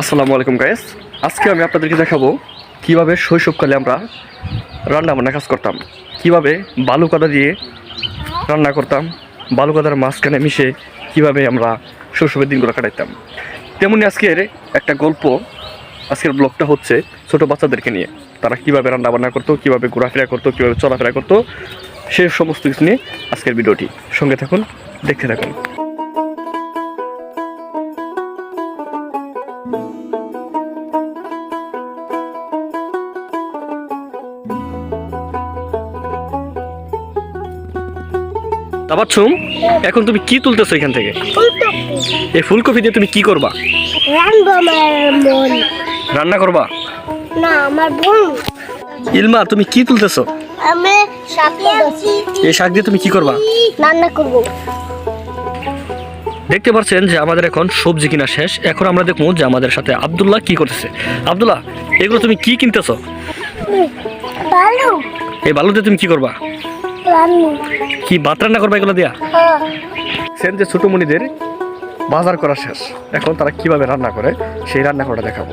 আসসালামু আলাইকুম গাইস আজকে আমি আপনাদেরকে দেখাবো কীভাবে শৈশবকালে আমরা রান্না বান্না কাজ করতাম, কীভাবে বালু কাদা দিয়ে রান্না করতাম বালু কাদার মাঝখানে মিশে কীভাবে আমরা শৈশবের দিনগুলো কাটাইতাম। তেমনি আজকের একটা গল্প, আজকের ব্লগটা হচ্ছে ছোট বাচ্চাদেরকে নিয়ে। তারা কীভাবে রান্না বান্না করতো, কীভাবে ঘোরাফেরা করতো, কীভাবে চলাফেরা করতো, সে সমস্ত কিছু নিয়ে আজকের ভিডিওটি। সঙ্গে থাকুন, দেখতে থাকুন। তাবাচ্ছুম এখন তুমি কি তুলতেছো এখান থেকে? এই ফুলকপি দিয়ে তুমি কি করবা? রান্না করবা? না আমার বোন। ইলমা তুমি কি তুলতেছো? আমি আছি এই শাক দিয়ে তুমি কি করবা? রান্না করব। দেখতে পাচ্ছেন যে আমাদের এখন সবজি কিনা শেষ। এখন আমরা দেখব যে আমাদের সাথে আব্দুল্লাহ কি করতেছে। আব্দুল্লাহ এগুলো তুমি কি কিনতেছো? এই বালু দিয়ে তুমি কি করবা? কি ভাত রান্না করবা এগুলো দিয়া? হ্যাঁ। সেন যে ছোট মনিদের বাজার করা শেষ। এখন তারা কীভাবে রান্না করে সেই রান্না করাটা দেখাবো।